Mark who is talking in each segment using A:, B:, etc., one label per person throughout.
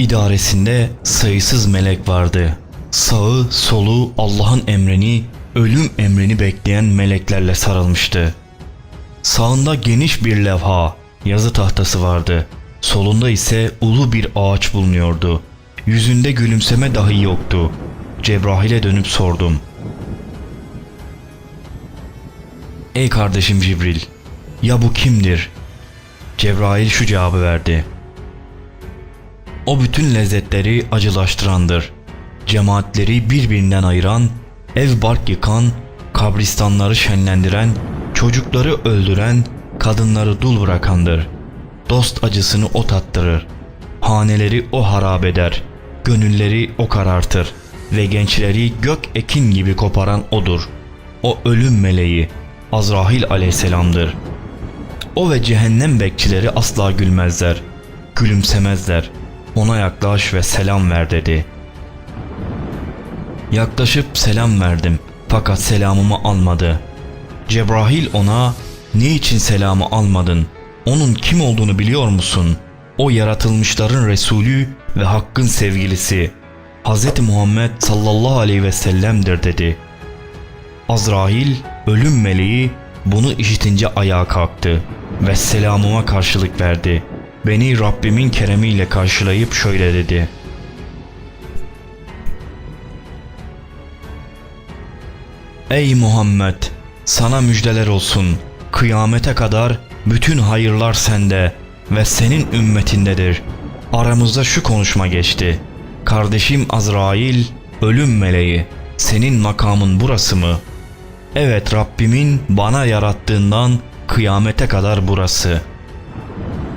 A: idaresinde sayısız melek vardı. Sağı solu Allah'ın emrini, ölüm emrini bekleyen meleklerle sarılmıştı. Sağında geniş bir levha, yazı tahtası vardı. Solunda ise ulu bir ağaç bulunuyordu. Yüzünde gülümseme dahi yoktu. Cebrail'e dönüp sordum. Ey kardeşim Cibril, ya bu kimdir? Cebrail şu cevabı verdi. O bütün lezzetleri acılaştırandır. Cemaatleri birbirinden ayıran, ev bark yıkan, kabristanları şenlendiren, çocukları öldüren, kadınları dul bırakandır. Dost acısını o tattırır. Haneleri o harap eder. Gönülleri o karartır. Ve gençleri gök ekin gibi koparan odur. O ölüm meleği, Azrail aleyhisselamdır. O ve cehennem bekçileri asla gülmezler. Gülümsemezler. Ona yaklaş ve selam ver dedi. Yaklaşıp selam verdim fakat selamımı almadı. Cebrail ona ne için selamı almadın? Onun kim olduğunu biliyor musun? O yaratılmışların Resulü ve Hakk'ın sevgilisi. Hz. Muhammed sallallahu aleyhi ve sellem'dir dedi. Azrail ölüm meleği bunu işitince ayağa kalktı ve selamıma karşılık verdi. Beni Rabbimin keremiyle karşılayıp şöyle dedi. Ey Muhammed! Sana müjdeler olsun. Kıyamete kadar bütün hayırlar sende ve senin ümmetindedir. Aramızda şu konuşma geçti. Kardeşim Azrail, ölüm meleği, senin makamın burası mı? Evet Rabbimin bana yarattığından kıyamete kadar burası.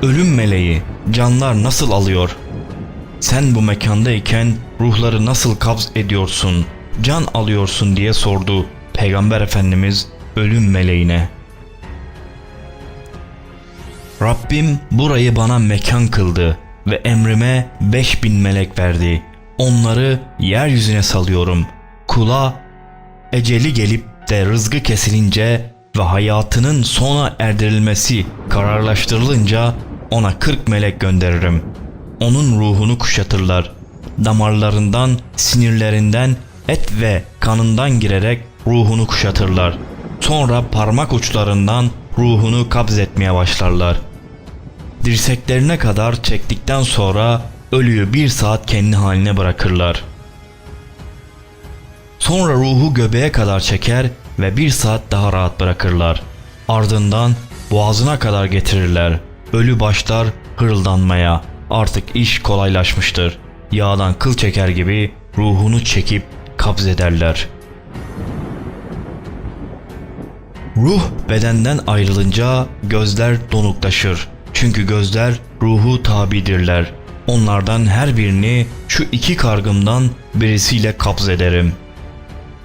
A: Ölüm meleği, canlar nasıl alıyor? Sen bu mekandayken ruhları nasıl kabz ediyorsun, can alıyorsun diye sordu Peygamber Efendimiz ölüm meleğine. Rabbim burayı bana mekan kıldı ve emrime 5000 melek verdi. Onları yeryüzüne salıyorum. Kula eceli gelip de rızkı kesilince ve hayatının sona erdirilmesi kararlaştırılınca ona 40 melek gönderirim. Onun ruhunu kuşatırlar. Damarlarından, sinirlerinden, et ve kanından girerek ruhunu kuşatırlar. Sonra parmak uçlarından ruhunu kabz etmeye başlarlar. Dirseklerine kadar çektikten sonra ölüyü bir saat kendi haline bırakırlar. Sonra ruhu göbeğe kadar çeker ve bir saat daha rahat bırakırlar. Ardından boğazına kadar getirirler. Ölü başlar hırıldanmaya. Artık iş kolaylaşmıştır. Yağdan kıl çeker gibi ruhunu çekip kabz ederler. Ruh bedenden ayrılınca gözler donuklaşır. Çünkü gözler ruhu tabidirler. Onlardan her birini şu iki kargımdan birisiyle kabz ederim.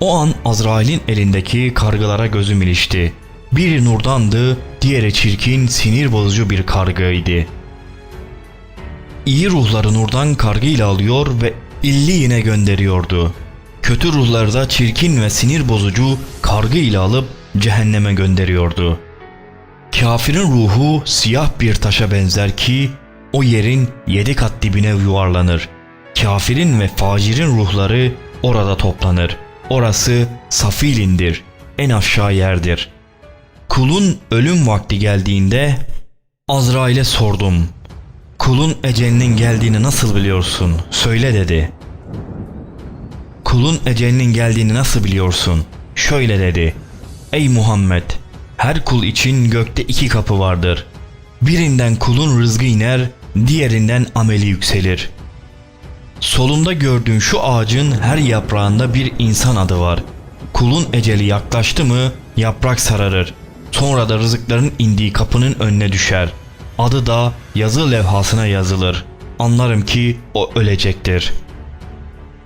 A: O an Azrail'in elindeki kargılara gözüm ilişti. Biri nurdandı, diğeri çirkin, sinir bozucu bir kargıydı. İyi ruhları nurdan kargıyla alıyor ve illiğine gönderiyordu. Kötü ruhları da çirkin ve sinir bozucu kargı ile alıp cehenneme gönderiyordu. Kafirin ruhu siyah bir taşa benzer ki o yerin yedi kat dibine yuvarlanır. Kafirin ve facirin ruhları orada toplanır. Orası safilindir, en aşağı yerdir. Kulun ölüm vakti geldiğinde Azrail'e sordum. Kulun ecelinin geldiğini nasıl biliyorsun? Söyle dedi. Kulun ecelinin geldiğini nasıl biliyorsun? Şöyle dedi. Ey Muhammed! Her kul için gökte iki kapı vardır. Birinden kulun rızkı iner, diğerinden ameli yükselir. Solunda gördüğün şu ağacın her yaprağında bir insan adı var. Kulun eceli yaklaştı mı yaprak sararır. Sonra da rızıkların indiği kapının önüne düşer. Adı da yazı levhasına yazılır. Anlarım ki o ölecektir.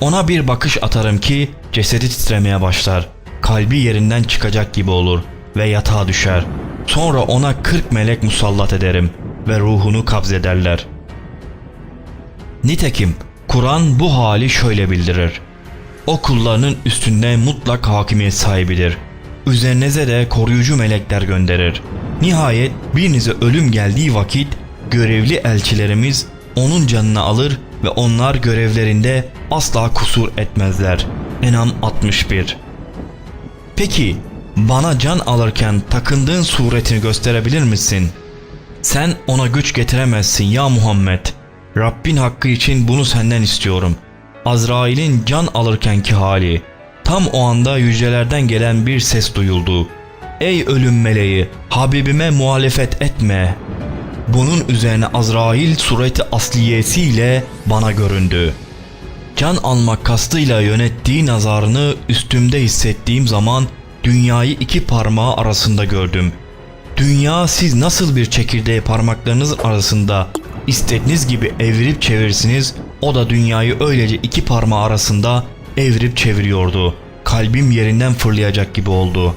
A: Ona bir bakış atarım ki cesedi titremeye başlar. Kalbi yerinden çıkacak gibi olur ve yatağa düşer. Sonra ona 40 melek musallat ederim ve ruhunu kabzederler. Nitekim Kur'an bu hali şöyle bildirir. O kullarının üstünde mutlak hakimiyet sahibidir. Üzerinize de koruyucu melekler gönderir. Nihayet birinize ölüm geldiği vakit görevli elçilerimiz onun canını alır ve onlar görevlerinde asla kusur etmezler. Enam 61 Peki bana can alırken takındığın suretini gösterebilir misin? Sen ona güç getiremezsin ya Muhammed. Rabbin hakkı için bunu senden istiyorum. Azrail'in can alırkenki hali. Tam o anda yücelerden gelen bir ses duyuldu. Ey ölüm meleği, Habibime muhalefet etme. Bunun üzerine Azrail sureti asliyesiyle bana göründü. Can almak kastıyla yönettiği nazarını üstümde hissettiğim zaman dünyayı iki parmağı arasında gördüm. Dünya siz nasıl bir çekirdeği parmaklarınız arasında istediğiniz gibi evirip çevirirsiniz o da dünyayı öylece iki parmağı arasında evirip çeviriyordu. Kalbim yerinden fırlayacak gibi oldu.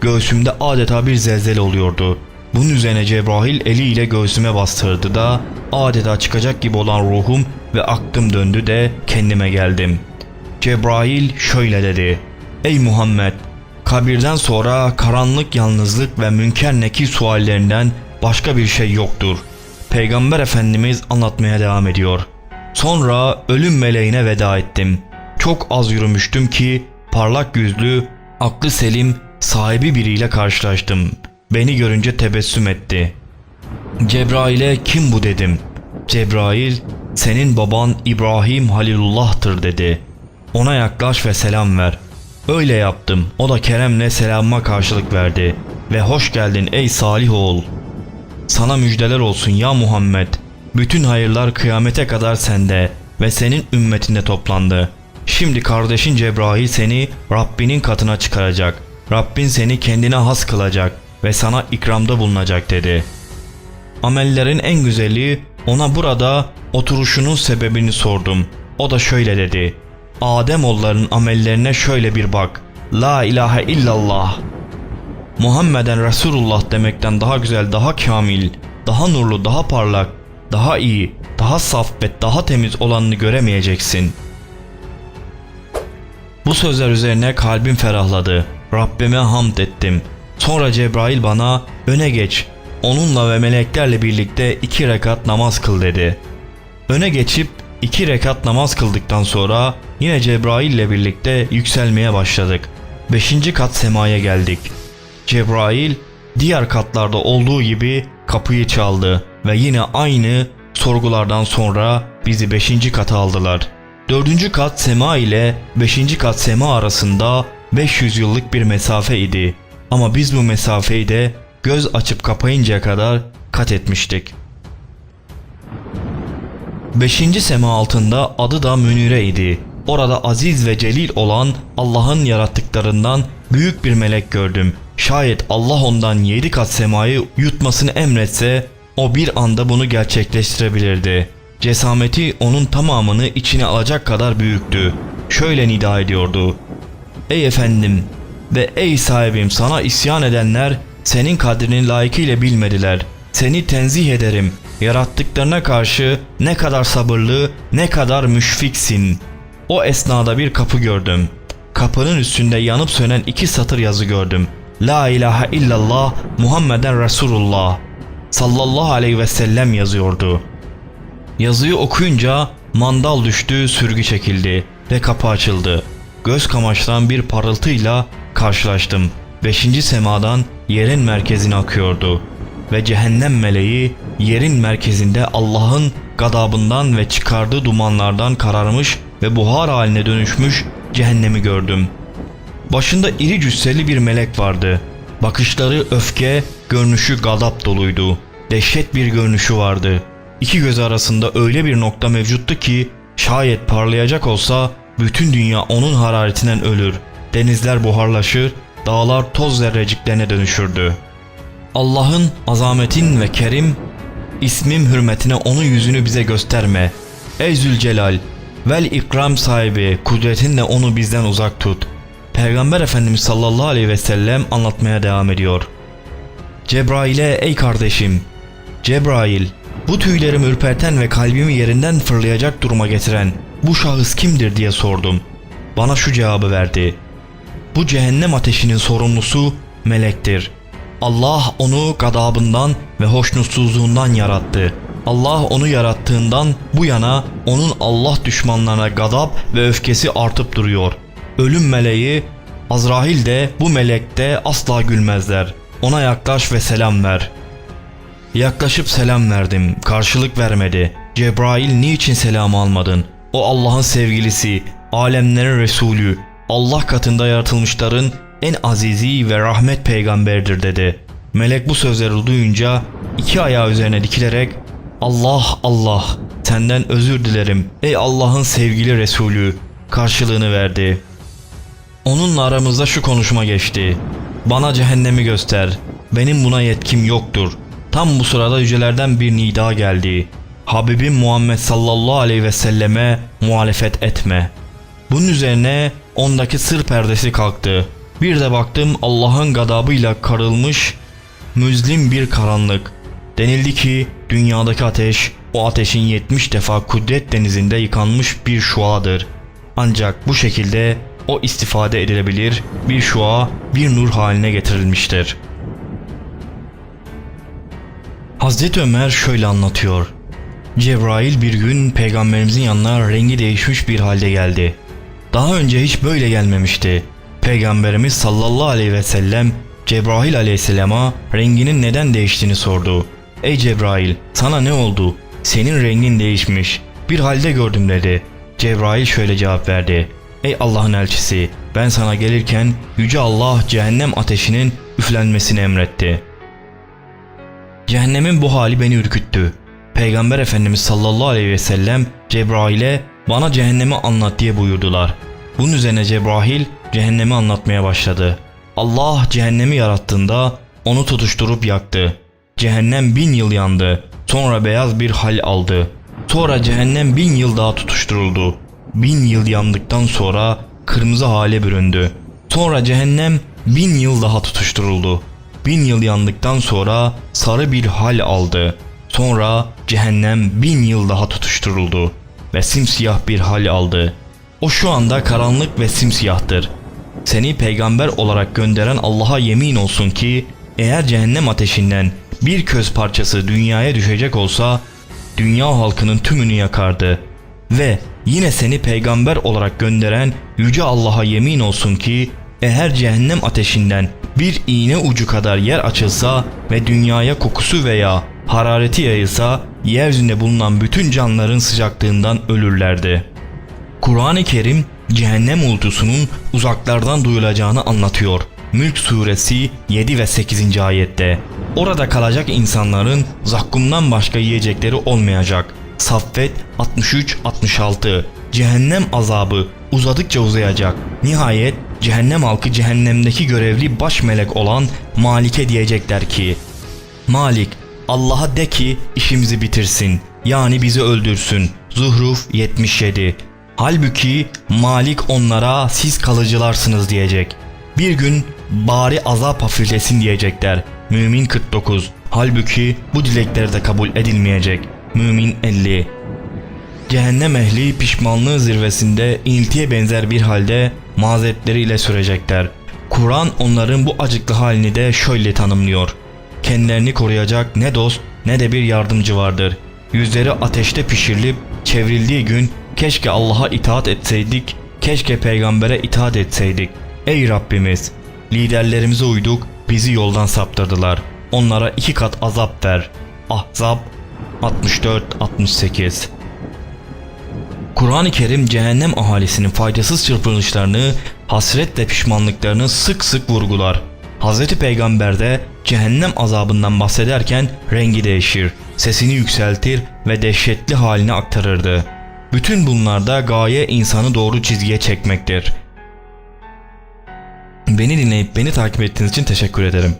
A: Göğsümde adeta bir zelzele oluyordu. Bunun üzerine Cebrail eliyle göğsüme bastırdı da adeta çıkacak gibi olan ruhum ve aklım döndü de kendime geldim. Cebrail şöyle dedi. Ey Muhammed! Kabirden sonra karanlık yalnızlık ve münker nekir suallerinden başka bir şey yoktur. Peygamber Efendimiz anlatmaya devam ediyor. Sonra ölüm meleğine veda ettim. Çok az yürümüştüm ki parlak yüzlü, aklı selim, sahibi biriyle karşılaştım. Beni görünce tebessüm etti. Cebrail'e kim bu dedim. Cebrail senin baban İbrahim Halilullah'tır dedi. Ona yaklaş ve selam ver. Öyle yaptım. O da keremle selamıma karşılık verdi. Ve hoş geldin ey salih oğul. Sana müjdeler olsun ya Muhammed. Bütün hayırlar kıyamete kadar sende ve senin ümmetinde toplandı. Şimdi kardeşin Cebrail seni Rabbinin katına çıkaracak. Rabbin seni kendine has kılacak ve sana ikramda bulunacak dedi. Amellerin en güzeli ona burada oturuşunun sebebini sordum. O da şöyle dedi. Ademoğullarının amellerine şöyle bir bak. La ilahe illallah. Muhammeden Resulullah demekten daha güzel, daha kamil, daha nurlu, daha parlak, daha iyi, daha saf ve daha temiz olanını göremeyeceksin. Bu sözler üzerine kalbim ferahladı. Rabbime hamd ettim. Sonra Cebrail bana öne geç. Onunla ve meleklerle birlikte iki rekat namaz kıl dedi. Öne geçip iki rekat namaz kıldıktan sonra yine Cebrail ile birlikte yükselmeye başladık. Beşinci kat semaya geldik. Cebrail diğer katlarda olduğu gibi kapıyı çaldı ve yine aynı sorgulardan sonra bizi beşinci kata aldılar. Dördüncü kat sema ile beşinci kat sema arasında 500 yıllık bir mesafe idi. Ama biz bu mesafeyi de göz açıp kapayıncaya kadar kat etmiştik. Beşinci sema altında adı da Münire idi. Orada aziz ve celil olan Allah'ın yarattıklarından büyük bir melek gördüm. Şayet Allah ondan yedi kat semayı yutmasını emretse o bir anda bunu gerçekleştirebilirdi. Cesameti onun tamamını içine alacak kadar büyüktü. Şöyle nida ediyordu. Ey efendim ve ey sahibim sana isyan edenler senin kadrini layıkıyla bilmediler. Seni tenzih ederim. Yarattıklarına karşı ne kadar sabırlı, ne kadar müşfiksin. O esnada bir kapı gördüm. Kapının üstünde yanıp sönen iki satır yazı gördüm. La ilahe illallah Muhammeden Resulullah sallallahu aleyhi ve sellem yazıyordu. Yazıyı okuyunca mandal düştü, sürgü çekildi ve kapı açıldı. Göz kamaştıran bir parıltıyla karşılaştım. Beşinci semadan yerin merkezine akıyordu. Ve cehennem meleği yerin merkezinde Allah'ın gadabından ve çıkardığı dumanlardan kararmış ve buhar haline dönüşmüş cehennemi gördüm. Başında iri cüsseli bir melek vardı. Bakışları öfke, görünüşü gadap doluydu. Dehşet bir görünüşü vardı. İki göz arasında öyle bir nokta mevcuttu ki şayet parlayacak olsa bütün dünya onun hararetinden ölür. Denizler buharlaşır, dağlar toz zerreciklerine dönüşürdü. Allah'ın azametin ve kerim ismim hürmetine onun yüzünü bize gösterme. Ey Zülcelal, vel ikram sahibi kudretinle onu bizden uzak tut. Peygamber Efendimiz sallallahu aleyhi ve sellem anlatmaya devam ediyor. Cebrail'e ey kardeşim, Cebrail, bu tüylerimi ürperten ve kalbimi yerinden fırlayacak duruma getiren bu şahıs kimdir diye sordum. Bana şu cevabı verdi. Bu cehennem ateşinin sorumlusu melektir. Allah onu gadabından ve hoşnutsuzluğundan yarattı. Allah onu yarattığından bu yana onun Allah düşmanlarına gadap ve öfkesi artıp duruyor. Ölüm meleği Azrail de bu melek de asla gülmezler. Ona yaklaş ve selam ver. Yaklaşıp selam verdim. Karşılık vermedi. Cebrail niçin selam almadın? O Allah'ın sevgilisi, alemlerin Resulü, Allah katında yaratılmışların en azizi ve rahmet peygamberdir dedi. Melek bu sözleri duyunca iki ayağı üzerine dikilerek Allah Allah senden özür dilerim ey Allah'ın sevgili Resulü karşılığını verdi. Onunla aramızda şu konuşma geçti. Bana cehennemi göster. Benim buna yetkim yoktur. Tam bu sırada yücelerden bir nida geldi. Habibim Muhammed sallallahu aleyhi ve selleme muhalefet etme. Bunun üzerine ondaki sır perdesi kalktı. Bir de baktım Allah'ın gadabıyla karılmış müzlim bir karanlık. Denildi ki dünyadaki ateş o ateşin 70 defa kudret denizinde yıkanmış bir şuadır. Ancak bu şekilde o istifade edilebilir bir şua bir nur haline getirilmiştir. Hazreti Ömer şöyle anlatıyor. Cebrail bir gün peygamberimizin yanına rengi değişmiş bir halde geldi. Daha önce hiç böyle gelmemişti. Peygamberimiz sallallahu aleyhi ve sellem Cebrail aleyhisselama renginin neden değiştiğini sordu. Ey Cebrail sana ne oldu? Senin rengin değişmiş. Bir halde gördüm dedi. Cebrail şöyle cevap verdi. Ey Allah'ın elçisi ben sana gelirken Yüce Allah cehennem ateşinin üflenmesini emretti. Cehennemin bu hali beni ürküttü. Peygamber Efendimiz sallallahu aleyhi ve sellem Cebrail'e bana cehennemi anlat diye buyurdular. Bunun üzerine Cebrail cehennemi anlatmaya başladı. Allah cehennemi yarattığında onu tutuşturup yaktı. Cehennem bin yıl yandı. Sonra beyaz bir hal aldı. Sonra cehennem bin yıl daha tutuşturuldu. Bin yıl yandıktan sonra kırmızı hale büründü. Sonra cehennem bin yıl daha tutuşturuldu. Bin yıl yandıktan sonra sarı bir hal aldı. Sonra cehennem bin yıl daha tutuşturuldu ve simsiyah bir hal aldı. O şu anda karanlık ve simsiyahtır. Seni peygamber olarak gönderen Allah'a yemin olsun ki eğer cehennem ateşinden bir köz parçası dünyaya düşecek olsa dünya halkının tümünü yakardı. Ve yine seni peygamber olarak gönderen yüce Allah'a yemin olsun ki eğer cehennem ateşinden bir iğne ucu kadar yer açılsa ve dünyaya kokusu veya harareti yayılsa yeryüzünde bulunan bütün canlıların sıcaklığından ölürlerdi. Kur'an-ı Kerim cehennem uğultusunun uzaklardan duyulacağını anlatıyor. Mülk suresi 7 ve 8. ayette. Orada kalacak insanların zakkumdan başka yiyecekleri olmayacak. Saffet 63-66 Cehennem azabı uzadıkça uzayacak. Nihayet cehennem halkı cehennemdeki görevli baş melek olan Malik'e diyecekler ki Malik Allah'a de ki işimizi bitirsin yani bizi öldürsün. Zuhruf 77 Halbuki Malik onlara siz kalıcılarsınız diyecek. Bir gün bari azap hafiflesin diyecekler. Mümin 49 Halbuki bu dilekler de kabul edilmeyecek. Mümin 50 Cehennem ehli pişmanlığı zirvesinde iniltiye benzer bir halde mazeretleriyle sürecekler. Kur'an onların bu acıklı halini de şöyle tanımlıyor. Kendilerini koruyacak ne dost ne de bir yardımcı vardır. Yüzleri ateşte pişirilip çevrildiği gün keşke Allah'a itaat etseydik, keşke peygambere itaat etseydik. Ey Rabbimiz! Liderlerimize uyduk, bizi yoldan saptırdılar. Onlara iki kat azap ver. Ahzab 64-68 Kur'an-ı Kerim cehennem ahalisinin faydasız çırpınışlarını, hasret ve pişmanlıklarını sık sık vurgular. Hz. Peygamber de cehennem azabından bahsederken rengi değişir, sesini yükseltir ve dehşetli halini aktarırdı. Bütün bunlarda gaye insanı doğru çizgiye çekmektir. Beni dinleyip beni takip ettiğiniz için teşekkür ederim.